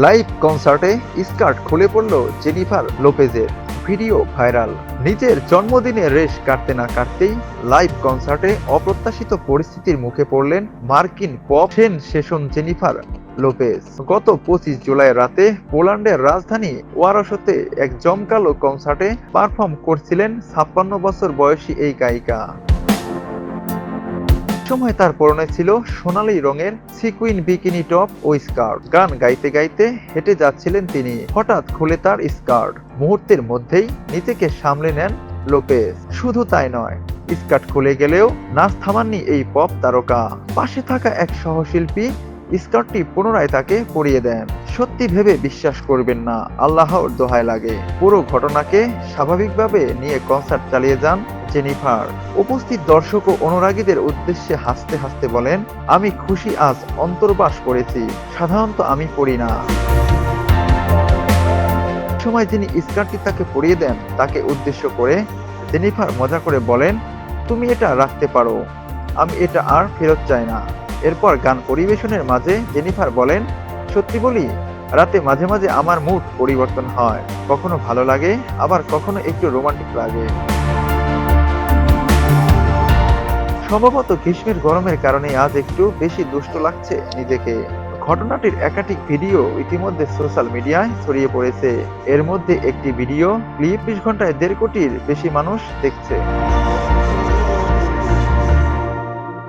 Live কনসার্টে skirt খুলে পড়ল জেনিফার লোপেজের। Video viral. নিজের জন্মদিনে রেশ কাটতে না কাটতেই লাইভ কনসার্টে অপ্রত্যাশিত পরিস্থিতির মুখে পড়লেন মার্কিন pop sensation Jennifer Lopez. গত পঁচিশ জুলাই রাতে পোল্যান্ডের রাজধানী ওয়ারসতে এক জমকালো কনসার্টে পারফর্ম করছিলেন ছাপ্পান্ন বছর বয়সী এই গায়িকা। সময় তার পরনে ছিল সোনালী রঙের সিকুইন বিকিনি টপ ও স্কার্ট। গান গাইতে গাইতে হেঁটে যাচ্ছিলেন তিনি। হঠাৎ খুলে তার স্কার্ট। মুহূর্তের মধ্যেই নিজেকে সামলে নেন লোপেজ। শুধু তাই নয়, স্কার্ট খুলে গেলেও নাচ থামাননি এই পপ তারকা। পাশে থাকা এক সহশিল্পী স্কার্টটি পুনরায় তাকে পরিয়ে দেন। সত্যি ভেবে বিশ্বাস করবেন না। আল্লাহর দোহায় লাগে। পুরো ঘটনাকে স্বাভাবিকভাবে নিয়ে কনসার্ট চালিয়ে যান জেনিফার। উপস্থিত দর্শক ও অনুরাগীদের উদ্দেশ্যে হাসতে হাসতে বলেন, আমি খুশি, আজ অন্তর্বাস করেছি। সাধারণত আমি পড়ি না। সময় যিনি স্কার্টটি তাকে পরিয়ে দেন, তাকে উদ্দেশ্য করে জেনিফার মজা করে বলেন, তুমি এটা রাখতে পারো। আমি এটা আর ফেরত চাই না। এরপর গান পরিবেশনের মাঝে জেনিফার বলেন, সত্যি বলি রাতে মাঝে মাঝে আমার মুড পরিবর্তন হয়। কখনো ভালো লাগে, আবার কখনো একটু রোমান্টিক লাগে। সম্ভবত গ্রীষ্মের গরমের কারণে আজ একটু বেশি দুষ্ট লাগছে নিজেকে। ঘটনাটির একাধিক ভিডিও ইতিমধ্যে সোশ্যাল মিডিয়ায় ছড়িয়ে পড়েছে। এর মধ্যে একটি ভিডিও, ক্লিপ বিশ ঘন্টায় দেড় কোটির বেশি মানুষ দেখছে।